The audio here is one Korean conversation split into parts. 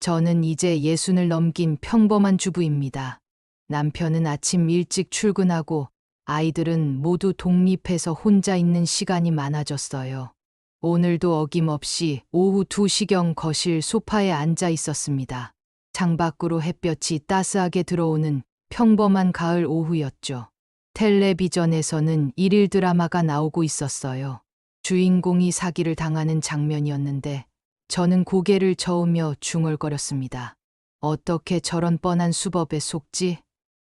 저는 이제 예순을 넘긴 평범한 주부입니다. 남편은 아침 일찍 출근하고 아이들은 모두 독립해서 혼자 있는 시간이 많아졌어요. 오늘도 어김없이 오후 2시경 거실 소파에 앉아 있었습니다. 창밖으로 햇볕이 따스하게 들어오는 평범한 가을 오후였죠. 텔레비전에서는 일일 드라마가 나오고 있었어요. 주인공이 사기를 당하는 장면이었는데 저는 고개를 저으며 중얼거렸습니다. 어떻게 저런 뻔한 수법에 속지?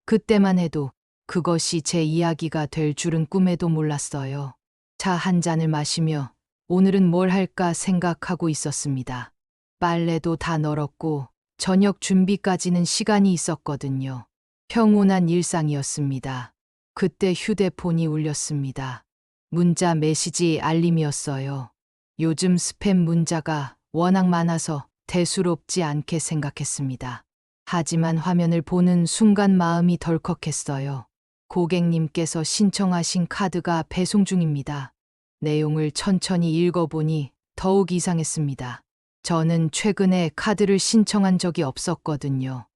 그때만 해도 그것이 제 이야기가 될 줄은 꿈에도 몰랐어요. 차 한 잔을 마시며 오늘은 뭘 할까 생각하고 있었습니다. 빨래도 다 널었고 저녁 준비까지는 시간이 있었거든요. 평온한 일상이었습니다. 그때 휴대폰이 울렸습니다. 문자 메시지 알림이었어요. 요즘 스팸 문자가 워낙 많아서 대수롭지 않게 생각했습니다. 하지만 화면을 보는 순간 마음이 덜컥했어요. 고객님께서 신청하신 카드가 배송 중입니다. 내용을 천천히 읽어보니 더욱 이상했습니다. 저는 최근에 카드를 신청한 적이 없었거든요.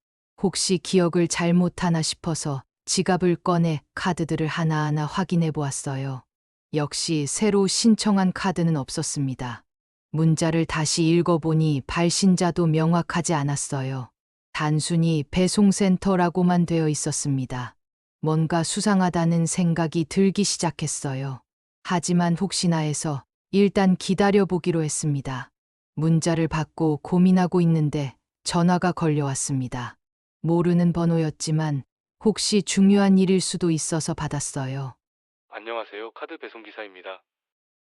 혹시 기억을 잘못하나 싶어서 지갑을 꺼내 카드들을 하나하나 확인해 보았어요. 역시 새로 신청한 카드는 없었습니다. 문자를 다시 읽어보니 발신자도 명확하지 않았어요. 단순히 배송센터라고만 되어 있었습니다. 뭔가 수상하다는 생각이 들기 시작했어요. 하지만 혹시나 해서 일단 기다려보기로 했습니다. 문자를 받고 고민하고 있는데 전화가 걸려왔습니다. 모르는 번호였지만 혹시 중요한 일일 수도 있어서 받았어요. 안녕하세요. 카드 배송 기사입니다.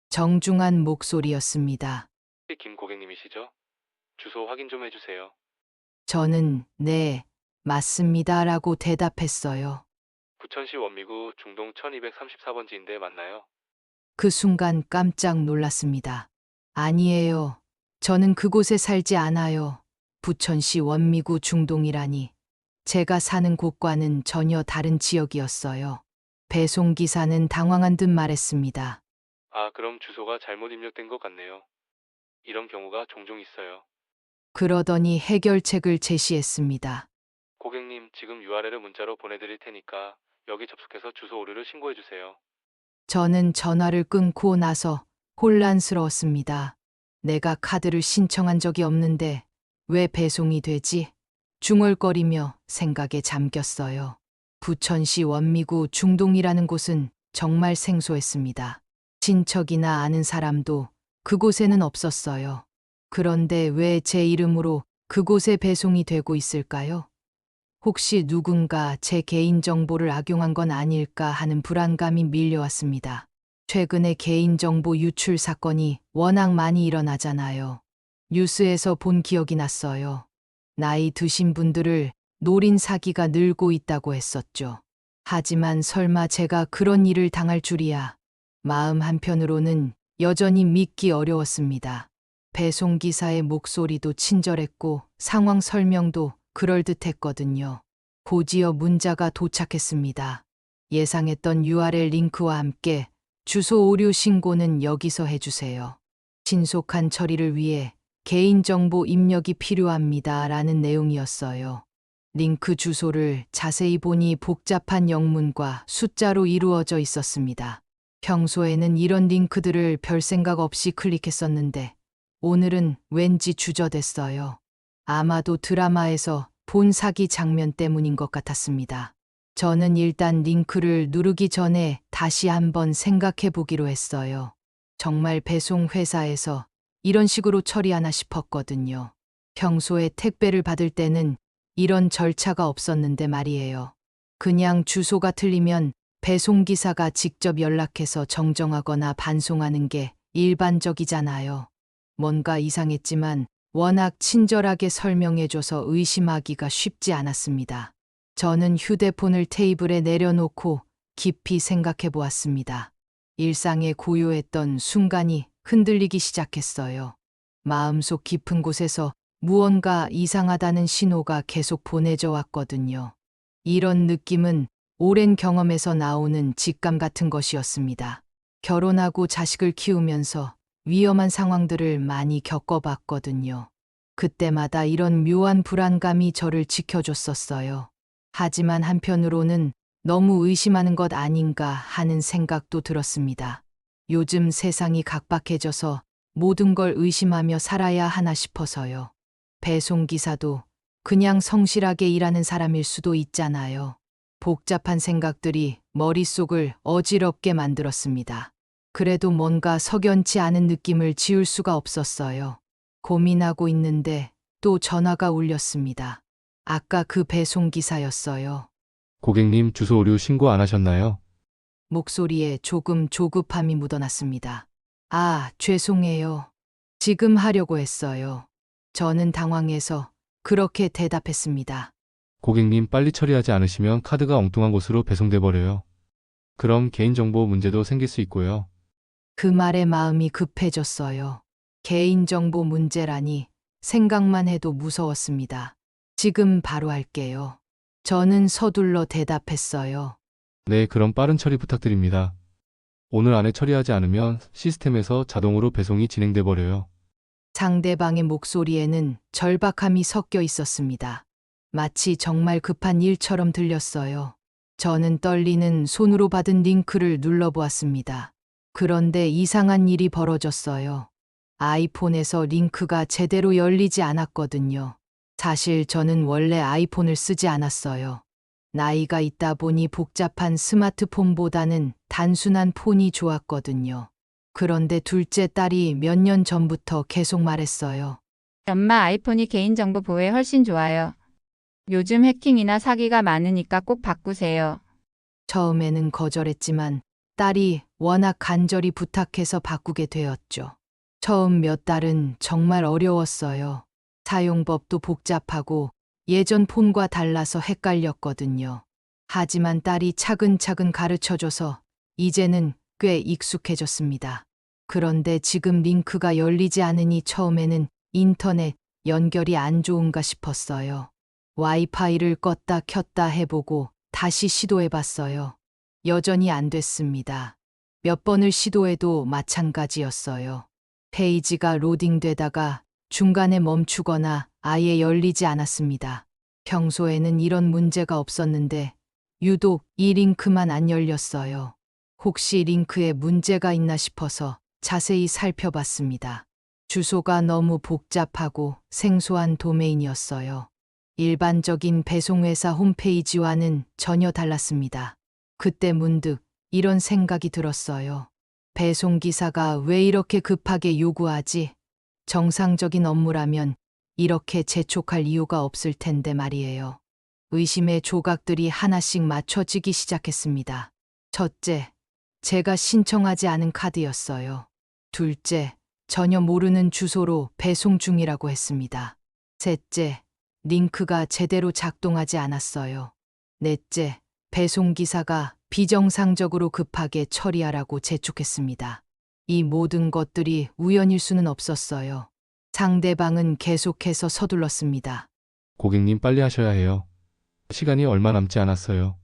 정중한 목소리였습니다. 김 고객님이시죠? 주소 확인 좀 해주세요. 저는 네, 맞습니다. 라고 대답했어요. 부천시 원미구 중동 1234번지인데 맞나요? 그 순간 깜짝 놀랐습니다. 아니에요. 저는 그곳에 살지 않아요. 부천시 원미구 중동이라니. 제가 사는 곳과는 전혀 다른 지역이었어요. 배송기사는 당황한 듯 말했습니다. 아, 그럼 주소가 잘못 입력된 것 같네요. 이런 경우가 종종 있어요. 그러더니 해결책을 제시했습니다. 고객님, 지금 URL을 문자로 보내드릴 테니까 여기 접속해서 주소 오류를 신고해 주세요. 저는 전화를 끊고 나서 혼란스러웠습니다. 내가 카드를 신청한 적이 없는데 왜 배송이 되지? 중얼거리며 생각에 잠겼어요. 부천시 원미구 중동이라는 곳은 정말 생소했습니다. 친척이나 아는 사람도 그곳에는 없었어요. 그런데 왜 제 이름으로 그곳에 배송이 되고 있을까요? 혹시 누군가 제 개인정보를 악용한 건 아닐까 하는 불안감이 밀려왔습니다. 최근에 개인정보 유출 사건이 워낙 많이 일어나잖아요. 뉴스에서 본 기억이 났어요. 나이 드신 분들을 노린 사기가 늘고 있다고 했었죠. 하지만 설마 제가 그런 일을 당할 줄이야. 마음 한편으로는 여전히 믿기 어려웠습니다. 배송기사의 목소리도 친절했고 상황 설명도 그럴듯했거든요. 곧이어 문자가 도착했습니다. 예상했던 URL 링크와 함께 주소 오류 신고는 여기서 해주세요. 신속한 처리를 위해 개인정보 입력이 필요합니다. 라는 내용이었어요. 링크 주소를 자세히 보니 복잡한 영문과 숫자로 이루어져 있었습니다. 평소에는 이런 링크들을 별 생각 없이 클릭했었는데 오늘은 왠지 주저됐어요. 아마도 드라마에서 본 사기 장면 때문인 것 같았습니다. 저는 일단 링크를 누르기 전에 다시 한번 생각해 보기로 했어요. 정말 배송 회사에서 이런 식으로 처리하나 싶었거든요. 평소에 택배를 받을 때는 이런 절차가 없었는데 말이에요. 그냥 주소가 틀리면 배송기사가 직접 연락해서 정정하거나 반송하는 게 일반적이잖아요. 뭔가 이상했지만 워낙 친절하게 설명해줘서 의심하기가 쉽지 않았습니다. 저는 휴대폰을 테이블에 내려놓고 깊이 생각해 보았습니다. 일상에 고요했던 순간이 흔들리기 시작했어요. 마음속 깊은 곳에서 무언가 이상하다는 신호가 계속 보내져 왔거든요. 이런 느낌은 오랜 경험에서 나오는 직감 같은 것이었습니다. 결혼하고 자식을 키우면서 위험한 상황들을 많이 겪어봤거든요. 그때마다 이런 묘한 불안감이 저를 지켜줬었어요. 하지만 한편으로는 너무 의심하는 것 아닌가 하는 생각도 들었습니다. 요즘 세상이 각박해져서 모든 걸 의심하며 살아야 하나 싶어서요. 배송기사도 그냥 성실하게 일하는 사람일 수도 있잖아요. 복잡한 생각들이 머릿속을 어지럽게 만들었습니다. 그래도 뭔가 석연치 않은 느낌을 지울 수가 없었어요. 고민하고 있는데 또 전화가 울렸습니다. 아까 그 배송기사였어요. 고객님 주소 오류 신고 안 하셨나요? 목소리에 조금 조급함이 묻어났습니다. 아, 죄송해요. 지금 하려고 했어요. 저는 당황해서 그렇게 대답했습니다. 고객님 빨리 처리하지 않으시면 카드가 엉뚱한 곳으로 배송돼 버려요. 그럼 개인정보 문제도 생길 수 있고요. 그 말에 마음이 급해졌어요. 개인정보 문제라니 생각만 해도 무서웠습니다. 지금 바로 할게요. 저는 서둘러 대답했어요. 네, 그럼 빠른 처리 부탁드립니다. 오늘 안에 처리하지 않으면 시스템에서 자동으로 배송이 진행돼 버려요. 상대방의 목소리에는 절박함이 섞여 있었습니다. 마치 정말 급한 일처럼 들렸어요. 저는 떨리는 손으로 받은 링크를 눌러보았습니다. 그런데 이상한 일이 벌어졌어요. 아이폰에서 링크가 제대로 열리지 않았거든요. 사실 저는 원래 아이폰을 쓰지 않았어요. 나이가 있다 보니 복잡한 스마트폰보다는 단순한 폰이 좋았거든요. 그런데 둘째 딸이 몇 년 전부터 계속 말했어요. 엄마 아이폰이 개인정보 보호에 훨씬 좋아요. 요즘 해킹이나 사기가 많으니까 꼭 바꾸세요. 처음에는 거절했지만 딸이 워낙 간절히 부탁해서 바꾸게 되었죠. 처음 몇 달은 정말 어려웠어요. 사용법도 복잡하고 예전 폰과 달라서 헷갈렸거든요. 하지만 딸이 차근차근 가르쳐줘서 이제는 꽤 익숙해졌습니다. 그런데 지금 링크가 열리지 않으니 처음에는 인터넷 연결이 안 좋은가 싶었어요. 와이파이를 껐다 켰다 해보고 다시 시도해봤어요. 여전히 안 됐습니다. 몇 번을 시도해도 마찬가지였어요. 페이지가 로딩되다가 중간에 멈추거나 아예 열리지 않았습니다. 평소에는 이런 문제가 없었는데 유독 이 링크만 안 열렸어요. 혹시 링크에 문제가 있나 싶어서 자세히 살펴봤습니다. 주소가 너무 복잡하고 생소한 도메인이었어요. 일반적인 배송회사 홈페이지와는 전혀 달랐습니다. 그때 문득 이런 생각이 들었어요. 배송기사가 왜 이렇게 급하게 요구하지? 정상적인 업무라면 이렇게 재촉할 이유가 없을 텐데 말이에요. 의심의 조각들이 하나씩 맞춰지기 시작했습니다. 첫째, 제가 신청하지 않은 카드였어요. 둘째, 전혀 모르는 주소로 배송 중이라고 했습니다. 셋째, 링크가 제대로 작동하지 않았어요. 넷째, 배송기사가 비정상적으로 급하게 처리하라고 재촉했습니다. 이 모든 것들이 우연일 수는 없었어요. 상대방은 계속해서 서둘렀습니다. 고객님 빨리 하셔야 해요. 시간이 얼마 남지 않았어요.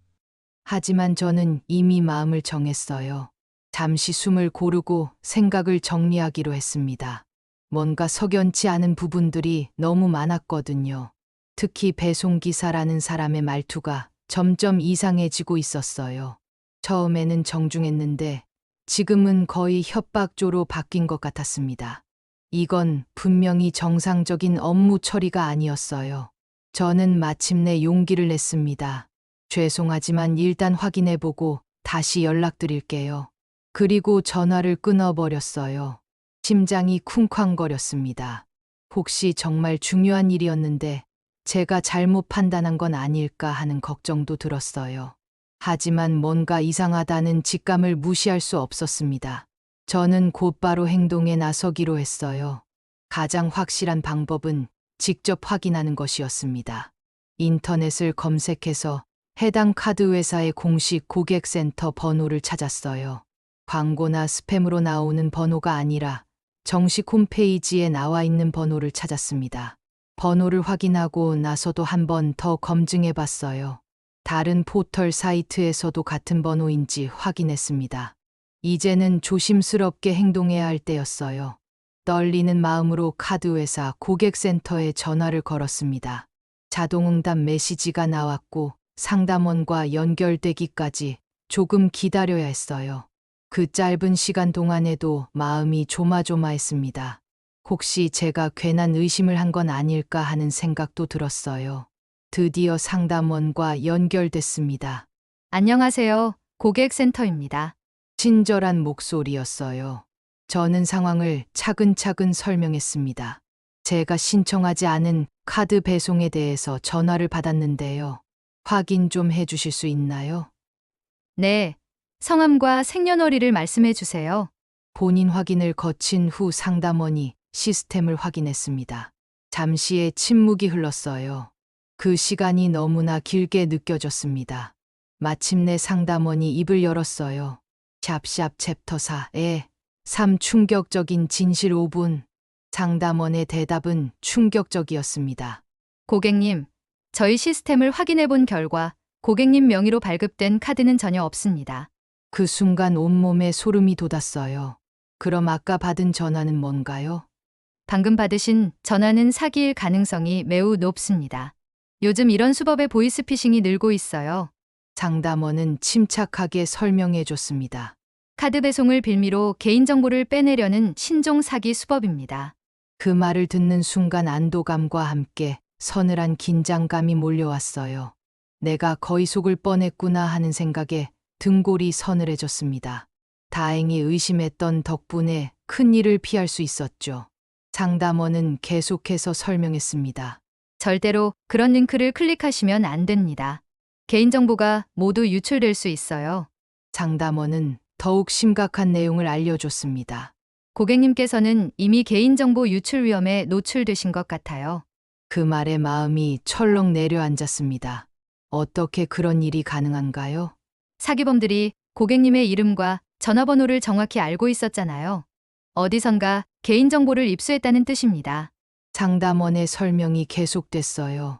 하지만 저는 이미 마음을 정했어요. 잠시 숨을 고르고 생각을 정리하기로 했습니다. 뭔가 석연치 않은 부분들이 너무 많았거든요. 특히 배송기사라는 사람의 말투가 점점 이상해지고 있었어요. 처음에는 정중했는데 지금은 거의 협박조로 바뀐 것 같았습니다. 이건 분명히 정상적인 업무 처리가 아니었어요. 저는 마침내 용기를 냈습니다. 죄송하지만 일단 확인해보고 다시 연락드릴게요. 그리고 전화를 끊어버렸어요. 심장이 쿵쾅거렸습니다. 혹시 정말 중요한 일이었는데 제가 잘못 판단한 건 아닐까 하는 걱정도 들었어요. 하지만 뭔가 이상하다는 직감을 무시할 수 없었습니다. 저는 곧바로 행동에 나서기로 했어요. 가장 확실한 방법은 직접 확인하는 것이었습니다. 인터넷을 검색해서 해당 카드 회사의 공식 고객센터 번호를 찾았어요. 광고나 스팸으로 나오는 번호가 아니라 정식 홈페이지에 나와 있는 번호를 찾았습니다. 번호를 확인하고 나서도 한 번 더 검증해 봤어요. 다른 포털 사이트에서도 같은 번호인지 확인했습니다. 이제는 조심스럽게 행동해야 할 때였어요. 떨리는 마음으로 카드회사 고객센터에 전화를 걸었습니다. 자동응답 메시지가 나왔고 상담원과 연결되기까지 조금 기다려야 했어요. 그 짧은 시간 동안에도 마음이 조마조마했습니다. 혹시 제가 괜한 의심을 한 건 아닐까 하는 생각도 들었어요. 드디어 상담원과 연결됐습니다. 안녕하세요. 고객센터입니다. 친절한 목소리였어요. 저는 상황을 차근차근 설명했습니다. 제가 신청하지 않은 카드 배송에 대해서 전화를 받았는데요. 확인 좀 해주실 수 있나요? 네. 성함과 생년월일을 말씀해 주세요. 본인 확인을 거친 후 상담원이 시스템을 확인했습니다. 잠시의 침묵이 흘렀어요. 그 시간이 너무나 길게 느껴졌습니다. 마침내 상담원이 입을 열었어요. 샵샵 챕터 4에 3 충격적인 진실 5분. 상담원의 대답은 충격적이었습니다. 고객님, 저희 시스템을 확인해 본 결과 고객님 명의로 발급된 카드는 전혀 없습니다. 그 순간 온몸에 소름이 돋았어요. 그럼 아까 받은 전화는 뭔가요? 방금 받으신 전화는 사기일 가능성이 매우 높습니다. 요즘 이런 수법의 보이스피싱이 늘고 있어요. 상담원은 침착하게 설명해 줬습니다. 카드 배송을 빌미로 개인정보를 빼내려는 신종 사기 수법입니다. 그 말을 듣는 순간 안도감과 함께 서늘한 긴장감이 몰려왔어요. 내가 거의 속을 뻔했구나 하는 생각에 등골이 서늘해졌습니다. 다행히 의심했던 덕분에 큰 일을 피할 수 있었죠. 상담원은 계속해서 설명했습니다. 절대로 그런 링크를 클릭하시면 안 됩니다. 개인정보가 모두 유출될 수 있어요. 상담원은 더욱 심각한 내용을 알려줬습니다. 고객님께서는 이미 개인정보 유출 위험에 노출되신 것 같아요. 그 말에 마음이 철렁 내려앉았습니다. 어떻게 그런 일이 가능한가요? 사기범들이 고객님의 이름과 전화번호를 정확히 알고 있었잖아요. 어디선가 개인정보를 입수했다는 뜻입니다. 상담원의 설명이 계속됐어요.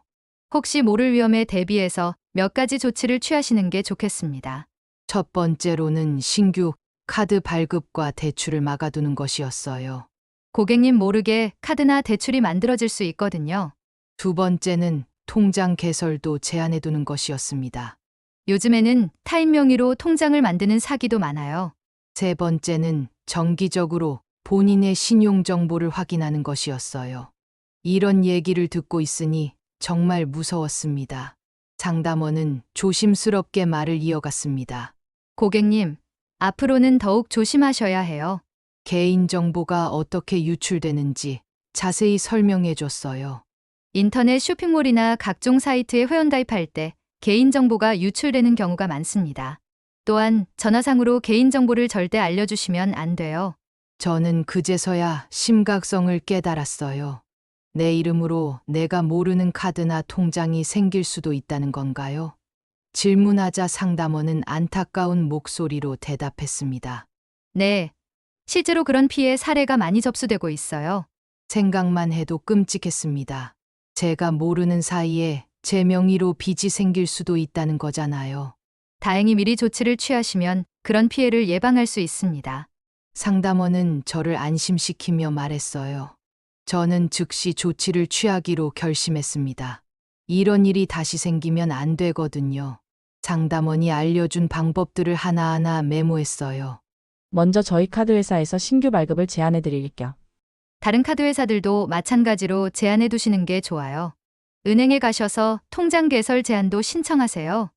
혹시 모를 위험에 대비해서 몇 가지 조치를 취하시는 게 좋겠습니다. 첫 번째로는 신규 카드 발급과 대출을 막아두는 것이었어요. 고객님 모르게 카드나 대출이 만들어질 수 있거든요. 두 번째는 통장 개설도 제한해두는 것이었습니다. 요즘에는 타인 명의로 통장을 만드는 사기도 많아요. 세 번째는 정기적으로 본인의 신용 정보를 확인하는 것이었어요. 이런 얘기를 듣고 있으니 정말 무서웠습니다. 상담원은 조심스럽게 말을 이어갔습니다. 고객님, 앞으로는 더욱 조심하셔야 해요. 개인정보가 어떻게 유출되는지 자세히 설명해 줬어요. 인터넷 쇼핑몰이나 각종 사이트에 회원 가입할 때 개인정보가 유출되는 경우가 많습니다. 또한 전화상으로 개인정보를 절대 알려주시면 안 돼요. 저는 그제서야 심각성을 깨달았어요. 내 이름으로 내가 모르는 카드나 통장이 생길 수도 있다는 건가요? 질문하자 상담원은 안타까운 목소리로 대답했습니다. 네. 실제로 그런 피해 사례가 많이 접수되고 있어요. 생각만 해도 끔찍했습니다. 제가 모르는 사이에 제 명의로 빚이 생길 수도 있다는 거잖아요. 다행히 미리 조치를 취하시면 그런 피해를 예방할 수 있습니다. 상담원은 저를 안심시키며 말했어요. 저는 즉시 조치를 취하기로 결심했습니다. 이런 일이 다시 생기면 안 되거든요. 상담원이 알려준 방법들을 하나하나 메모했어요. 먼저 저희 카드 회사에서 신규 발급을 제안해 드릴게요. 다른 카드 회사들도 마찬가지로 제안해 두시는 게 좋아요. 은행에 가셔서 통장 개설 제안도 신청하세요.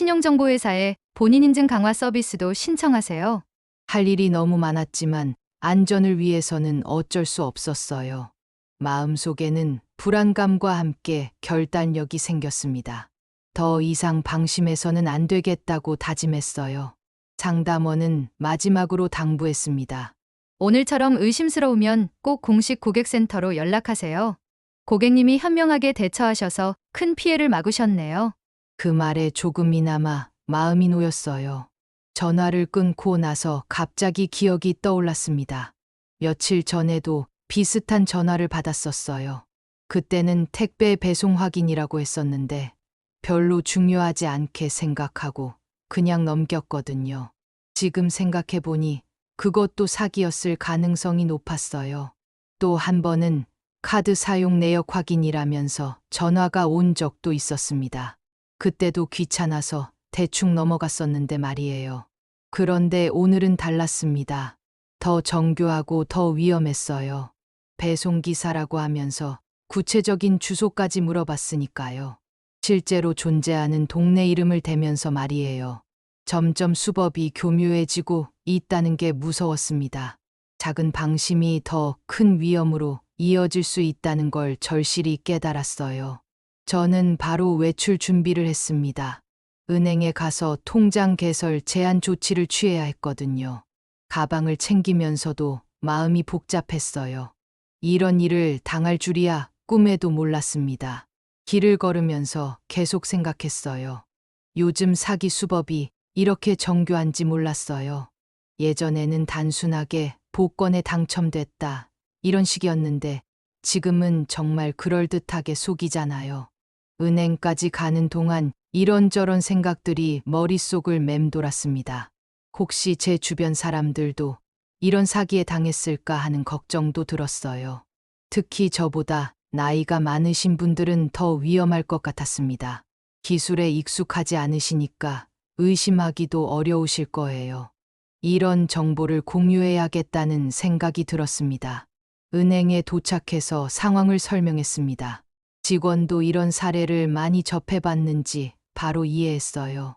신용정보회사에 본인 인증 강화 서비스도 신청하세요. 할 일이 너무 많았지만 안전을 위해서는 어쩔 수 없었어요. 마음속에는 불안감과 함께 결단력이 생겼습니다. 더 이상 방심해서는 안 되겠다고 다짐했어요. 상담원은 마지막으로 당부했습니다. 오늘처럼 의심스러우면 꼭 공식 고객센터로 연락하세요. 고객님이 현명하게 대처하셔서 큰 피해를 막으셨네요. 그 말에 조금이나마 마음이 놓였어요. 전화를 끊고 나서 갑자기 기억이 떠올랐습니다. 며칠 전에도 비슷한 전화를 받았었어요. 그때는 택배 배송 확인이라고 했었는데 별로 중요하지 않게 생각하고 그냥 넘겼거든요. 지금 생각해보니 그것도 사기였을 가능성이 높았어요. 또 한 번은 카드 사용 내역 확인이라면서 전화가 온 적도 있었습니다. 그때도 귀찮아서 대충 넘어갔었는데 말이에요. 그런데 오늘은 달랐습니다. 더 정교하고 더 위험했어요. 배송기사라고 하면서 구체적인 주소까지 물어봤으니까요. 실제로 존재하는 동네 이름을 대면서 말이에요. 점점 수법이 교묘해지고 있다는 게 무서웠습니다. 작은 방심이 더 큰 위험으로 이어질 수 있다는 걸 절실히 깨달았어요. 저는 바로 외출 준비를 했습니다. 은행에 가서 통장 개설 제한 조치를 취해야 했거든요. 가방을 챙기면서도 마음이 복잡했어요. 이런 일을 당할 줄이야 꿈에도 몰랐습니다. 길을 걸으면서 계속 생각했어요. 요즘 사기 수법이 이렇게 정교한지 몰랐어요. 예전에는 단순하게 복권에 당첨됐다. 이런 식이었는데 지금은 정말 그럴듯하게 속이잖아요. 은행까지 가는 동안 이런저런 생각들이 머릿속을 맴돌았습니다. 혹시 제 주변 사람들도 이런 사기에 당했을까 하는 걱정도 들었어요. 특히 저보다 나이가 많으신 분들은 더 위험할 것 같았습니다. 기술에 익숙하지 않으시니까 의심하기도 어려우실 거예요. 이런 정보를 공유해야겠다는 생각이 들었습니다. 은행에 도착해서 상황을 설명했습니다. 직원도 이런 사례를 많이 접해봤는지 바로 이해했어요.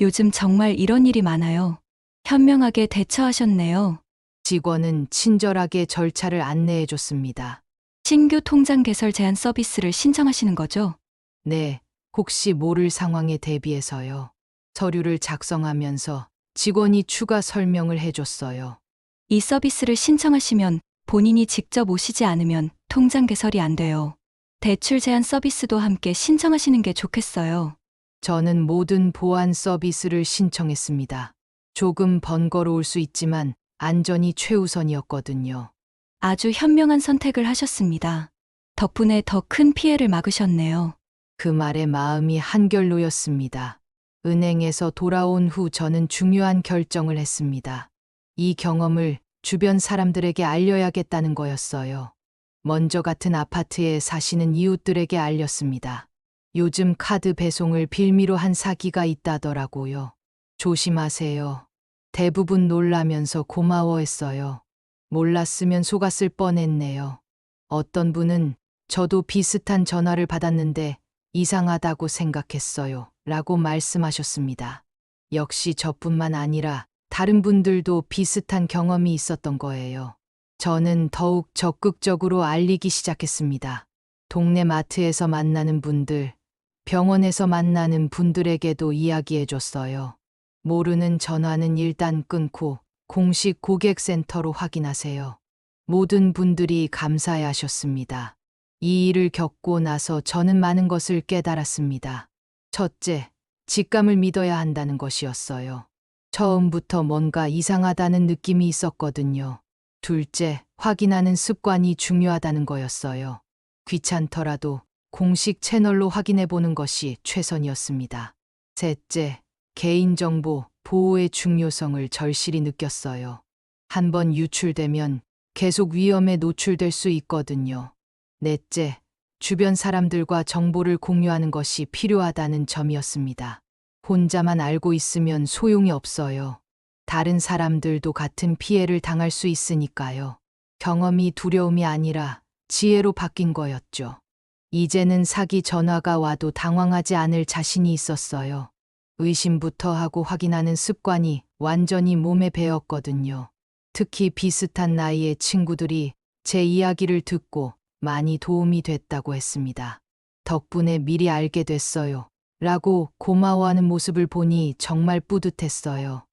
요즘 정말 이런 일이 많아요. 현명하게 대처하셨네요. 직원은 친절하게 절차를 안내해줬습니다. 신규 통장 개설 제한 서비스를 신청하시는 거죠? 네, 혹시 모를 상황에 대비해서요. 서류를 작성하면서 직원이 추가 설명을 해줬어요. 이 서비스를 신청하시면 본인이 직접 오시지 않으면 통장 개설이 안 돼요. 대출 제한 서비스도 함께 신청하시는 게 좋겠어요. 저는 모든 보안 서비스를 신청했습니다. 조금 번거로울 수 있지만 안전이 최우선이었거든요. 아주 현명한 선택을 하셨습니다. 덕분에 더 큰 피해를 막으셨네요. 그 말에 마음이 한결 놓였습니다. 은행에서 돌아온 후 저는 중요한 결정을 했습니다. 이 경험을 주변 사람들에게 알려야겠다는 거였어요. 먼저 같은 아파트에 사시는 이웃들에게 알렸습니다. 요즘 카드 배송을 빌미로 한 사기가 있다더라고요. 조심하세요. 대부분 놀라면서 고마워했어요. 몰랐으면 속았을 뻔했네요. 어떤 분은 저도 비슷한 전화를 받았는데 이상하다고 생각했어요. 라고 말씀하셨습니다. 역시 저뿐만 아니라 다른 분들도 비슷한 경험이 있었던 거예요. 저는 더욱 적극적으로 알리기 시작했습니다. 동네 마트에서 만나는 분들, 병원에서 만나는 분들에게도 이야기해 줬어요. 모르는 전화는 일단 끊고 공식 고객센터로 확인하세요. 모든 분들이 감사해 하셨습니다. 이 일을 겪고 나서 저는 많은 것을 깨달았습니다. 첫째, 직감을 믿어야 한다는 것이었어요. 처음부터 뭔가 이상하다는 느낌이 있었거든요. 둘째, 확인하는 습관이 중요하다는 거였어요. 귀찮더라도 공식 채널로 확인해 보는 것이 최선이었습니다. 셋째, 개인정보 보호의 중요성을 절실히 느꼈어요. 한번 유출되면 계속 위험에 노출될 수 있거든요. 넷째, 주변 사람들과 정보를 공유하는 것이 필요하다는 점이었습니다. 혼자만 알고 있으면 소용이 없어요. 다른 사람들도 같은 피해를 당할 수 있으니까요. 경험이 두려움이 아니라 지혜로 바뀐 거였죠. 이제는 사기 전화가 와도 당황하지 않을 자신이 있었어요. 의심부터 하고 확인하는 습관이 완전히 몸에 배었거든요. 특히 비슷한 나이의 친구들이 제 이야기를 듣고 많이 도움이 됐다고 했습니다. 덕분에 미리 알게 됐어요. 라고 고마워하는 모습을 보니 정말 뿌듯했어요.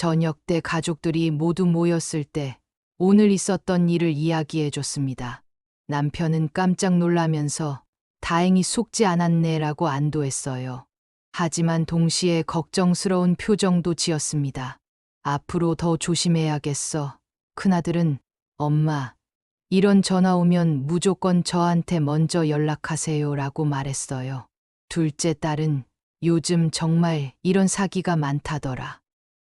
저녁 때 가족들이 모두 모였을 때 오늘 있었던 일을 이야기해 줬습니다. 남편은 깜짝 놀라면서 다행히 속지 않았네라고 안도했어요. 하지만 동시에 걱정스러운 표정도 지었습니다. 앞으로 더 조심해야겠어. 큰아들은 엄마, 이런 전화 오면 무조건 저한테 먼저 연락하세요 라고 말했어요. 둘째 딸은 요즘 정말 이런 사기가 많다더라.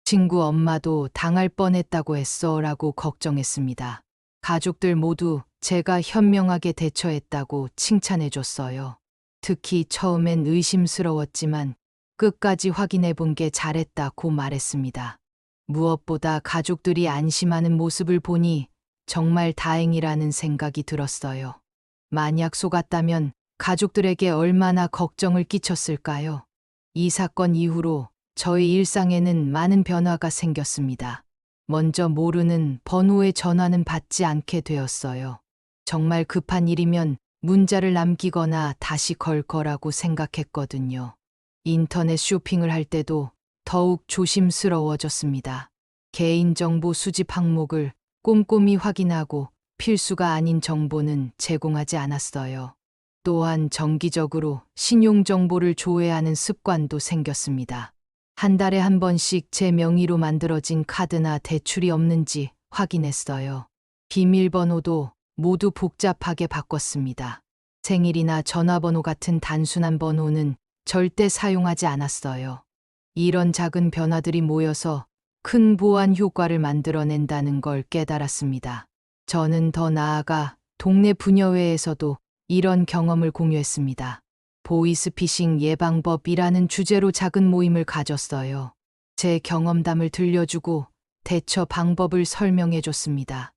친구 엄마도 당할 뻔했다고 했어 라고 걱정했습니다. 가족들 모두 제가 현명하게 대처했다고 칭찬해 줬어요. 특히 처음엔 의심스러웠지만 끝까지 확인해 본 게 잘했다고 말했습니다. 무엇보다 가족들이 안심하는 모습을 보니 정말 다행이라는 생각이 들었어요. 만약 속았다면 가족들에게 얼마나 걱정을 끼쳤을까요? 이 사건 이후로 저희 일상에는 많은 변화가 생겼습니다. 먼저 모르는 번호의 전화는 받지 않게 되었어요. 정말 급한 일이면 문자를 남기거나 다시 걸 거라고 생각했거든요. 인터넷 쇼핑을 할 때도 더욱 조심스러워졌습니다. 개인정보 수집 항목을 꼼꼼히 확인하고 필수가 아닌 정보는 제공하지 않았어요. 또한 정기적으로 신용정보를 조회하는 습관도 생겼습니다. 한 달에 한 번씩 제 명의로 만들어진 카드나 대출이 없는지 확인했어요. 비밀번호도 모두 복잡하게 바꿨습니다. 생일이나 전화번호 같은 단순한 번호는 절대 사용하지 않았어요. 이런 작은 변화들이 모여서 큰 보안 효과를 만들어낸다는 걸 깨달았습니다. 저는 더 나아가 동네 부녀회에서도 이런 경험을 공유했습니다. 보이스피싱 예방법이라는 주제로 작은 모임을 가졌어요. 제 경험담을 들려주고 대처 방법을 설명해 줬습니다.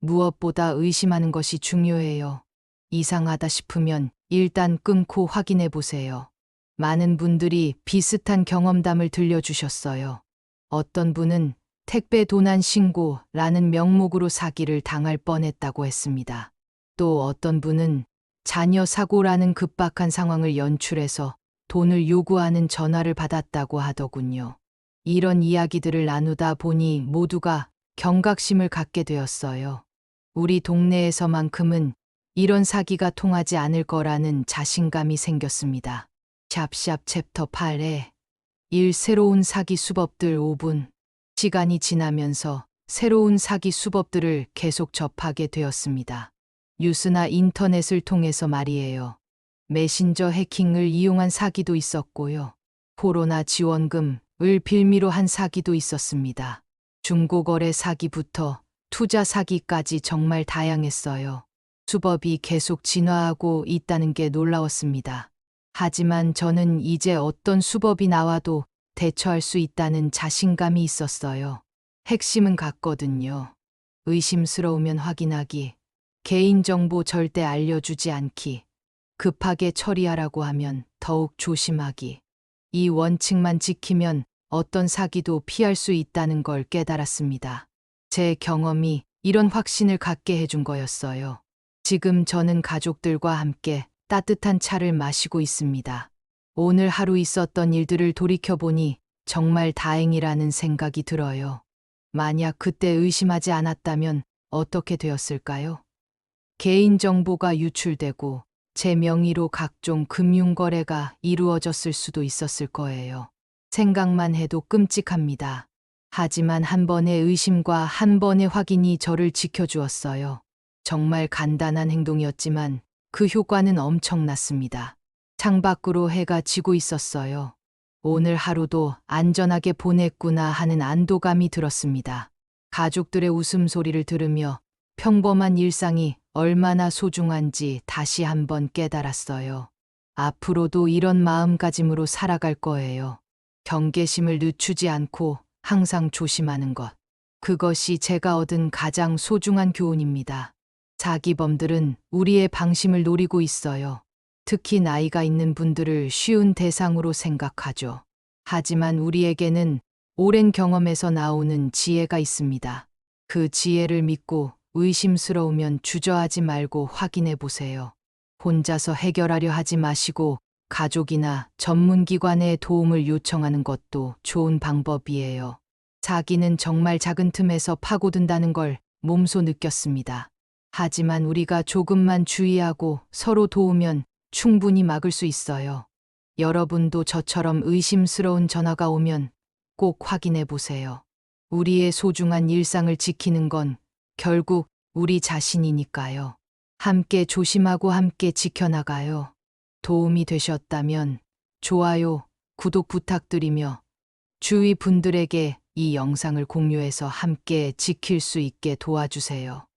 무엇보다 의심하는 것이 중요해요. 이상하다 싶으면 일단 끊고 확인해 보세요. 많은 분들이 비슷한 경험담을 들려주셨어요. 어떤 분은 택배 도난 신고라는 명목으로 사기를 당할 뻔했다고 했습니다. 또 어떤 분은 자녀 사고라는 급박한 상황을 연출해서 돈을 요구하는 전화를 받았다고 하더군요. 이런 이야기들을 나누다 보니 모두가 경각심을 갖게 되었어요. 우리 동네에서만큼은 이런 사기가 통하지 않을 거라는 자신감이 생겼습니다. 샵샵 챕터 8에 1 새로운 사기 수법들 5분 시간이 지나면서 새로운 사기 수법들을 계속 접하게 되었습니다. 뉴스나 인터넷을 통해서 말이에요. 메신저 해킹을 이용한 사기도 있었고요. 코로나 지원금을 빌미로 한 사기도 있었습니다. 중고거래 사기부터 투자 사기까지 정말 다양했어요. 수법이 계속 진화하고 있다는 게 놀라웠습니다. 하지만 저는 이제 어떤 수법이 나와도 대처할 수 있다는 자신감이 있었어요. 핵심은 같거든요. 의심스러우면 확인하기, 개인정보 절대 알려주지 않기, 급하게 처리하라고 하면 더욱 조심하기. 이 원칙만 지키면 어떤 사기도 피할 수 있다는 걸 깨달았습니다. 제 경험이 이런 확신을 갖게 해준 거였어요. 지금 저는 가족들과 함께 따뜻한 차를 마시고 있습니다. 오늘 하루 있었던 일들을 돌이켜보니 정말 다행이라는 생각이 들어요. 만약 그때 의심하지 않았다면 어떻게 되었을까요? 개인정보가 유출되고 제 명의로 각종 금융거래가 이루어졌을 수도 있었을 거예요. 생각만 해도 끔찍합니다. 하지만 한 번의 의심과 한 번의 확인이 저를 지켜주었어요. 정말 간단한 행동이었지만 그 효과는 엄청났습니다. 창밖으로 해가 지고 있었어요. 오늘 하루도 안전하게 보냈구나 하는 안도감이 들었습니다. 가족들의 웃음소리를 들으며 평범한 일상이 얼마나 소중한지 다시 한번 깨달았어요. 앞으로도 이런 마음가짐으로 살아갈 거예요. 경계심을 늦추지 않고 항상 조심하는 것. 그것이 제가 얻은 가장 소중한 교훈입니다. 사기범들은 우리의 방심을 노리고 있어요. 특히 나이가 있는 분들을 쉬운 대상으로 생각하죠. 하지만 우리에게는 오랜 경험에서 나오는 지혜가 있습니다. 그 지혜를 믿고 의심스러우면 주저하지 말고 확인해 보세요. 혼자서 해결하려 하지 마시고 가족이나 전문기관의 도움을 요청하는 것도 좋은 방법이에요. 사기는 정말 작은 틈에서 파고든다는 걸 몸소 느꼈습니다. 하지만 우리가 조금만 주의하고 서로 도우면 충분히 막을 수 있어요. 여러분도 저처럼 의심스러운 전화가 오면 꼭 확인해 보세요. 우리의 소중한 일상을 지키는 건 결국 우리 자신이니까요. 함께 조심하고 함께 지켜나가요. 도움이 되셨다면 좋아요, 구독 부탁드리며 주위 분들에게 이 영상을 공유해서 함께 지킬 수 있게 도와주세요.